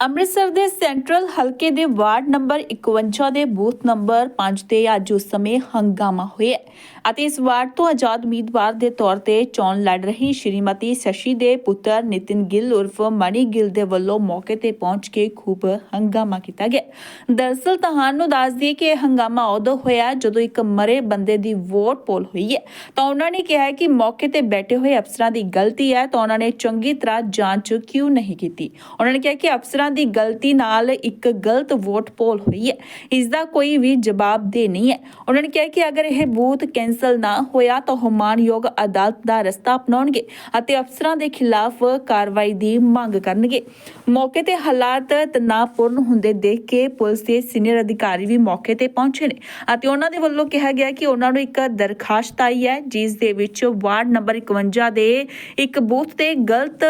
ਅੰਮ੍ਰਿਤਸਰ ਦੇ ਸੈਂਟਰਲ ਹਲਕੇ ਦੇ ਵਾਰਡ ਨੰਬਰ 51 ਦੇ ਬੂਥ ਨੰਬਰ 5 ਤੇ ਅੱਜ ਉਸ ਸਮੇਂ ਹੰਗਾਮਾ ਹੋਇਆ ਅਤੇ ਇਸ ਵਾਰਡ ਤੋਂ ਆਜ਼ਾਦ ਉਮੀਦਵਾਰ ਦੇ ਤੌਰ ਤੇ ਚੋਣ ਲੜ ਰਹੀ ਸ਼੍ਰੀਮਤੀ ਸ਼ਸ਼ੀ ਦੇ ਪੁੱਤਰ ਨਿਤਿਨ ਗਿੱਲ ਉਰਫ ਮਣੀ ਗਿੱਲ ਦੇ ਵੱਲੋਂ ਮੌਕੇ ਤੇ ਪਹੁੰਚ ਕੇ ਖੂਬ ਹੰਗਾਮਾ ਕੀਤਾ ਗਿਆ ਦਰਅਸਲ ਤੁਹਾਨੂੰ ਦੱਸ ਦਈਏ ਕਿ ਇਹ ਹੰਗਾਮਾ ਉਦੋਂ ਹੋਇਆ ਜਦੋਂ ਇੱਕ ਮਰੇ ਬੰਦੇ ਦੀ ਵੋਟ ਪੋਲ ਹੋਈ ਹੈ। ਤਾਂ ਉਹਨਾਂ ਨੇ ਕਿਹਾ ਕਿ ਮੌਕੇ ਤੇ ਬੈਠੇ ਹੋਏ ਅਫਸਰਾਂ ਦੀ ਗਲਤੀ ਹੈ ਤਾਂ ਉਹਨਾਂ ਨੇ ਚੰਗੀ ਤਰ੍ਹਾਂ ਜਾਂਚ ਕਿਉਂ ਨਹੀਂ ਕੀਤੀ। ਉਹਨਾਂ ਨੇ ਕਿਹਾ ਕਿ ਅਫਸਰਾਂ ਦੀ ਗਲਤੀ ਨਾਲ ਇੱਕ ਗਲਤ ਵੋਟ ਪੋਲ ਹੋਈ ਹੈ। ਇਸ ਦਾ ਕੋਈ ਵੀ ਜਵਾਬ ਦੇ ਨਹੀਂ ਹੈ। ਉਹਨਾਂ ਨੇ ਕਿਹਾ ਕਿ ਅਗਰ ਇਹ ਬੂਥ ਕੈਂਸਲ ਨਾ ਹੋਇਆ ਤਾਂ ਉਹ ਮਾਨਯੋਗ ਅਦਾਲਤ ਦਾ ਰਸਤਾ ਅਪਣਾਉਣਗੇ ਅਤੇ ਅਫਸਰਾਂ ਦੇ ਖਿਲਾਫ ਕਾਰਵਾਈ ਦੀ ਮੰਗ ਕਰਨਗੇ। ਮੌਕੇ ਤੇ ਹਾਲਾਤ ਤਣਾਅਪੂਰਨ ਹੁੰਦੇ ਦੇਖ ਕੇ ਪੁਲਿਸ ਦੇ ਸੀਨੀਅਰ ਅਧਿਕਾਰੀ ਵੀ ਮੌਕੇ ਤੇ ਪਹੁੰਚੇ ਨੇ ਅਤੇ ਉਹਨਾਂ ਦੇ ਵੱਲੋਂ ਕਿਹਾ ਗਿਆ ਕਿ ਉਹਨਾਂ ਨੂੰ ਇੱਕ ਦਰਖਾਸਤ ਆਈ ਹੈ, ਜਿਸ ਦੇ ਵਿੱਚ ਵਾਰਡ ਨੰਬਰ 51 ਦੇ ਇੱਕ ਬੂਥ ਤੇ ਗਲਤ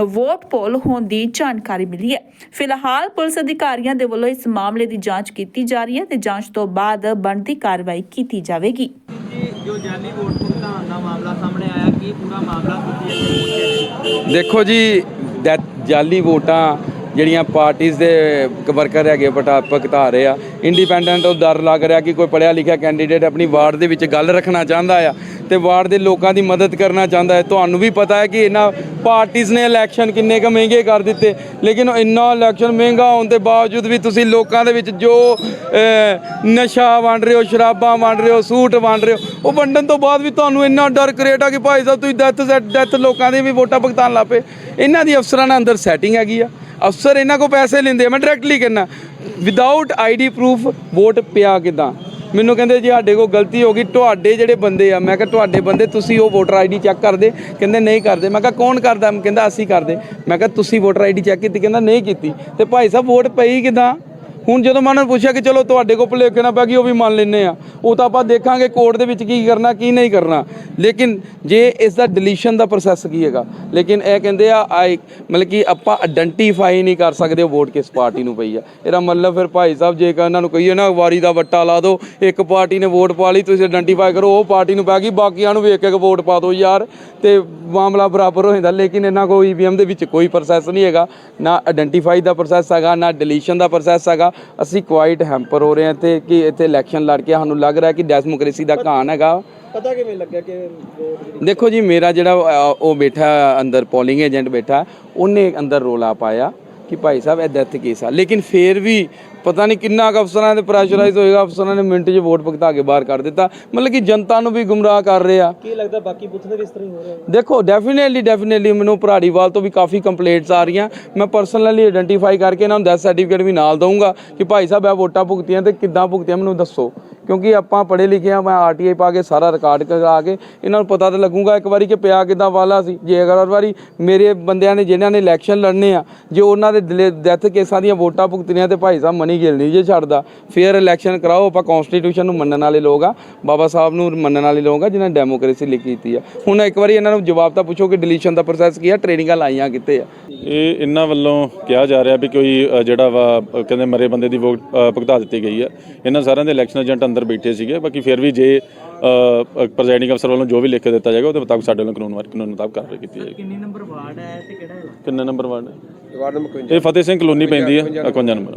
ਵੋਟ ਪੋਲ ਹੋਣ ਦੀ ਜਾਣਕਾਰੀ ਮਿਲੀ ਹੈ। ਫਿਲਹਾਲ ਪੁਲਿਸ ਅਧਿਕਾਰੀਆਂ ਦੇ ਵੱਲੋਂ ਇਸ ਮਾਮਲੇ ਦੀ ਜਾਂਚ ਕੀਤੀ ਜਾ ਰਹੀ ਹੈ ਤੇ ਜਾਂਚ ਤੋਂ ਬਾਅਦ ਬਣਦੀ ਕਾਰਵਾਈ ਕੀਤੀ ਜਾਵੇਗੀ ਜੀ ਜੋ ਜਾਲੀ ਵੋਟ ਭੁਗਤਾਨ ਦਾ ਮਾਮਲਾ ਸਾਹਮਣੇ ਆਇਆ ਕੀ ਪੂਰਾ ਮਾਮਲਾ ਤੁਸੀਂ ਇੱਥੇ ਪਹੁੰਚੇ ਨੇ? ਦੇਖੋ ਜੀ ਜਾਲੀ ਵੋਟਾਂ ਜਿਹੜੀਆਂ ਪਾਰਟੀਆਂ ਦੇ ਵਰਕਰ ਹੈਗੇ ਪਟਾ ਭਗਤਾ ਰਹੇ ਆ ਇੰਡੀਪੈਂਡੈਂਟ ਉਹ ਡਰ ਲੱਗ ਰਿਹਾ ਕਿ ਕੋਈ ਪੜਿਆ ਲਿਖਿਆ ਕੈਂਡੀਡੇਟ ਆਪਣੀ ਵਾਰਡ ਦੇ ਵਿੱਚ ਗੱਲ ਰੱਖਣਾ ਚਾਹੁੰਦਾ ਆ ਤੇ ਵਾਰਡ ਦੇ ਲੋਕਾਂ ਦੀ ਮਦਦ ਕਰਨਾ ਚਾਹੁੰਦਾ ਹੈ। ਤੁਹਾਨੂੰ ਵੀ ਪਤਾ ਹੈ ਕਿ ਇਹਨਾਂ ਪਾਰਟੀਆਂ ਨੇ ਇਲੈਕਸ਼ਨ ਕਿੰਨੇ ਕੁ ਮਹਿੰਗੇ ਕਰ ਦਿੱਤੇ, ਲੇਕਿਨ ਇੰਨਾ ਇਲੈਕਸ਼ਨ ਮਹਿੰਗਾ ਹੋਣ ਦੇ ਬਾਵਜੂਦ ਵੀ ਤੁਸੀਂ ਲੋਕਾਂ ਦੇ ਵਿੱਚ ਜੋ ਨਸ਼ਾ ਵੰਡ ਰਹੇ ਹੋ, ਸ਼ਰਾਬਾਂ ਵੰਡ ਰਹੇ ਹੋ, ਸੂਟ ਵੰਡ ਰਹੇ ਹੋ, ਉਹ ਵੰਡਣ ਤੋਂ ਬਾਅਦ ਵੀ ਤੁਹਾਨੂੰ ਇੰਨਾ ਡਰ ਕ੍ਰੀਏਟ ਆ ਕਿ ਭਾਈ ਸਾਹਿਬ ਤੁਸੀਂ ਡੈਥ ਡੈਥ ਲੋਕਾਂ ਦੀ ਵੀ ਵੋਟਾਂ ਭੁਗਤਾਨ ਲਾਪੇ ਇਹਨਾਂ ਦੀ ਅਫਸਰਾਂ ਨਾਲ ਅੰਦਰ ਸੈਟਿੰਗ ਹੈਗੀ ਆ। ਅਫਸਰ ਇਹਨਾਂ ਕੋ ਪੈਸੇ ਲੈਂਦੇ ਮੈਂ ਡਾਇਰੈਕਟਲੀ ਕਹਿੰਦਾ ਵਿਦਆਊਟ ਆਈਡੀ ਪ੍ਰੂਫ ਵੋਟ ਪਿਆ ਕਿਦਾਂ? ਮੈਨੂੰ ਕਹਿੰਦੇ ਜੀ ਸਾਡੇ ਕੋਲ ਗਲਤੀ ਹੋ ਗਈ, ਤੁਹਾਡੇ ਜਿਹੜੇ ਬੰਦੇ ਆ, ਮੈਂ ਕਿਹਾ ਤੁਹਾਡੇ ਬੰਦੇ ਤੁਸੀਂ ਉਹ ਵੋਟਰ ਆਈਡੀ ਚੈੱਕ ਕਰਦੇ, ਕਹਿੰਦੇ ਨਹੀਂ ਕਰਦੇ। ਮੈਂ ਕਿਹਾ ਕੌਣ ਕਰਦਾ? ਕਹਿੰਦਾ ਅਸੀਂ ਕਰਦੇ। ਮੈਂ ਕਿਹਾ ਤੁਸੀਂ ਵੋਟਰ ਆਈਡੀ ਚੈੱਕ ਕੀਤੀ, ਕਹਿੰਦਾ ਨਹੀਂ ਕੀਤੀ। ਤੇ ਭਾਈ ਸਾਹਿਬ ਵੋਟ ਪਈ ਕਿਦਾਂ? ਹੁਣ ਜਦੋਂ ਮੈਂ ਉਹਨਾਂ ਨੂੰ ਪੁੱਛਿਆ ਕਿ ਚਲੋ ਤੁਹਾਡੇ ਕੋਲ ਭੁਲੇਖੇ ਨਾ ਪੈ ਗਈ, ਉਹ ਵੀ ਮੰਨ ਲੈਂਦੇ ਆ। ਉਹ ਤਾਂ ਆਪਾਂ ਦੇਖਾਂਗੇ ਕੋਰਟ ਦੇ ਵਿੱਚ ਕੀ ਕਰਨਾ, ਕੀ ਨਹੀਂ ਕਰਨਾ। ਲੇਕਿਨ ਜੇ ਇਸ ਦਾ ਡਿਲੀਸ਼ਨ ਦਾ ਪ੍ਰੋਸੈਸ ਕੀ ਹੈਗਾ? ਲੇਕਿਨ ਇਹ ਕਹਿੰਦੇ ਆ ਆਈ ਮਤਲਬ ਕਿ ਆਪਾਂ ਆਇਡੈਂਟੀਫਾਈ ਨਹੀਂ ਕਰ ਸਕਦੇ, ਉਹ ਵੋਟ ਕਿਸ ਪਾਰਟੀ ਨੂੰ ਪਈ ਆ। ਇਹਦਾ ਮਤਲਬ ਫਿਰ ਭਾਈ ਸਾਹਿਬ ਜੇ ਇਹਨਾਂ ਨੂੰ ਕਹੀਏ ਨਾ, ਵਾਰੀ ਦਾ ਵੱਟਾ ਲਾ ਦਿਓ, ਇੱਕ ਪਾਰਟੀ ਨੇ ਵੋਟ ਪਾ ਲਈ, ਤੁਸੀਂ ਆਇਡੈਂਟੀਫਾਈ ਕਰੋ, ਉਹ ਪਾਰਟੀ ਨੂੰ ਪੈ ਗਈ, ਬਾਕੀਆਂ ਨੂੰ ਵੀ ਇੱਕ ਵੋਟ ਪਾ ਦਿਓ ਯਾਰ, ਤੇ ਮਾਮਲਾ ਬਰਾਬਰ ਹੋ ਜਾਂਦਾ। ਲੇਕਿਨ ਇਹਨਾਂ ਕੋਲ ਈਵੀਐਮ ਦੇ ਵਿੱਚ ਕੋਈ ਪ੍ਰੋਸੈਸ ਨਹੀਂ ਹੈਗਾ, ਨਾ ਆਇਡੈਂਟੀਫਾਈ ਦਾ ਪ੍ਰੋਸੈਸ ਹੈਗਾ, ਨਾ ਡਿਲੀਸ਼ਨ ਦਾ ਪ੍ਰੋਸੈਸ ਹੈਗਾ। ਅਸੀਂ ਕੁਆਇਟ ਹੈਂਪਰ ਹੋ ਰਹੇ ਹਾਂ ਤੇ ਕਿ ਇੱਥੇ ਇਲੈਕਸ਼ਨ ਲੜ ਕੇ ਸਾਨੂੰ ਲੱਗ ਰਿਹਾ ਕਿ ਡੈਮੋਕ੍ਰੇਸੀ ਦਾ ਘਾਣ ਹੈਗਾ। ਪਤਾ ਕਿਵੇਂ ਲੱਗਿਆ ਕਿ ਵੋਟ ਜਿਹੜੀ ਦੇਖੋ ਜੀ ਮੇਰਾ ਜਿਹੜਾ ਅ, ਉਹ ਬੈਠਾ ਅੰਦਰ ਪੋਲਿੰਗ ਏਜੰਟ ਬੈਠਾ ਉਹਨੇ ਅੰਦਰ ਰੋਲਾ ਪਾਇਆ। ਕਿ ਭਾਈ ਸਾਹਿਬ ਇਹ ਡੈਥ ਕੇਸ ਆ। ਲੇਕਿਨ ਫੇਰ ਵੀ ਪਤਾ ਨਹੀਂ ਕਿੰਨਾ ਕੁ ਅਫਸਰਾਂ ਦੇ ਪ੍ਰੈਸ਼ਰਾਈਜ਼ ਹੋਏਗਾ ਅਫਸਰਾਂ ਨੇ ਮਿੰਟ 'ਚ ਵੋਟ ਭੁਗਤਾ ਕੇ ਬਾਹਰ ਕਰ ਦਿੱਤਾ। ਮਤਲਬ ਕਿ ਜਨਤਾ ਨੂੰ ਵੀ ਗੁੰਮਰਾਹ ਕਰ ਰਹੇ ਆ। ਕੀ ਲੱਗਦਾ ਬਾਕੀ ਬੁੱਥ ਦੇ ਵੀ ਇਸ ਤਰ੍ਹਾਂ ਹੀ ਹੋ ਰਿਹਾ ਦੇਖੋ ਡੈਫੀਨਿਟਲੀ ਡੈਫੀਨਿਟਲੀ ਮੈਨੂੰ ਭਰਾੜੀਵਾਲ ਤੋਂ ਵੀ ਕਾਫੀ ਕੰਪਲੇਂਟਸ ਆ ਰਹੀਆਂ। ਮੈਂ ਪਰਸਨਲੀ ਆਇਡੈਂਟੀਫਾਈ ਕਰਕੇ ਇਹਨਾਂ ਨੂੰ ਡੈਥ ਸਰਟੀਫਿਕੇਟ ਵੀ ਨਾਲ ਦਊਂਗਾ ਕਿ ਭਾਈ ਸਾਹਿਬ ਇਹ ਵੋਟਾਂ ਭੁਗਤੀਆਂ ਤੇ ਕਿੱਦਾਂ ਭੁਗਤੀਆਂ ਮੈਨੂੰ ਦੱਸੋ। ਕਿਉਂਕਿ ਆਪਾਂ ਪੜ੍ਹੇ ਲਿਖੇ ਆ, ਮੈਂ ਆਰਟੀਆਈ ਪਾ ਕੇ ਸਾਰਾ ਰਿਕਾਰਡ ਕਰਾ ਕੇ ਇਹਨਾਂ ਨੂੰ ਪਤਾ ਤਾਂ ਲੱਗੂਗਾ ਇੱਕ ਵਾਰੀ ਕਿ ਪਿਆ ਕਿੱਦਾਂ ਵਾਲਾ ਸੀ। ਜੇ ਅਗਰ ਹਰ ਵਾਰੀ ਮੇਰੇ ਬੰਦਿਆਂ ਨੇ ਜਿਨ੍ਹਾਂ ਨੇ ਇਲੈਕਸ਼ਨ ਲੜਨੇ ਆ, ਜੇ ਉਹਨਾਂ ਦੇ ਡੈਥ ਕੇਸਾਂ ਦੀਆਂ ਵੋਟਾਂ ਭੁਗਤਣੀਆਂ ਤੇ ਭਾਈ ਸਾਹਿਬ ਮਨੀ ਗਿਲ ਨਹੀਂ ਜੇ ਛੱਡਦਾ ਫੇਅਰ ਇਲੈਕਸ਼ਨ ਕਰਾਓ, ਆਪਾਂ ਕਨਸਟੀਟਿਊਸ਼ਨ ਨੂੰ ਮੰਨਣ ਵਾਲੇ ਲੋਕ ਆ। ਬਾਬਾ ਸਾਹਿਬ ਨੂੰ ਮੰਨਣ ਵਾਲੇ ਲੋਕ ਆ, ਜਿਨ੍ਹਾਂ ਨੇ ਡੈਮੋਕ੍ਰੇਸੀ ਲਿਖੀ ਕੀਤੀ ਆ। ਹੁਣ ਇੱਕ ਵਾਰੀ ਇਹਨਾਂ ਨੂੰ ਜਵਾਬ ਤਾਂ ਪੁੱਛੋ ਕਿ ਡਿਲੀਸ਼ਨ ਦਾ ਪ੍ਰੋਸੈਸ ਕੀ ਆ ਟ੍ਰੇਨਿੰਗਾਂ ਲਾਈਆਂ ਕਿਤੇ ਆ? ਇਹ ਇਹਨਾਂ ਵੱਲੋਂ ਕਿਹਾ ਜਾ ਰਿਹਾ ਵੀ ਕੋਈ ਜਿਹੜਾ ਵਾ ਕਹਿੰਦੇ ਮਰੇ ਬੰਦੇ ਦੀ ਵੋਟ ਭੁਗਤਾ ਦਿੱਤੀ ਗਈ ਆ। ਇਹਨਾਂ ਸਾਰਿਆਂ ਦੇ ਇਲੈਕਸ਼ਨ ਏਜੰਟ ਅੰਦਰ ਬੈਠੇ ਸੀਗੇ ਬਾਕੀ ਫਿਰ ਵੀ ਜੇ ਪ੍ਰੈਜ਼ਾਈਡਿੰਗ ਅਫਸਰ ਵੱਲੋਂ ਜੋ ਵੀ ਲਿਖ ਕੇ ਦਿੱਤਾ ਜਾਏਗਾ ਉਹਦੇ ਮੁਤਾਬਕ ਸਾਡੇ ਵੱਲੋਂ ਕਾਨੂੰਨ ਵਾਰ ਕਾਨੂੰਨ ਮੁਤਾਬਕ ਕਾਰਵਾਈ ਕੀਤੀ ਜਾਏਗੀ। ਕਿੰਨੀ ਨੰਬਰ ਵਾਰਡ ਹੈ ਤੇ ਕਿਹੜਾ ਇਲਾਕਾ ਕਿੰਨੇ ਨੰਬਰ ਵਾਰਡ ਹੈ ਵਾਰਡ ਨੰਬਰ ਇਹ ਫਤਿਹ ਸਿੰਘ ਕਲੋਨੀ ਪੈਂਦੀ ਹੈ 51 ਨੰਬਰ।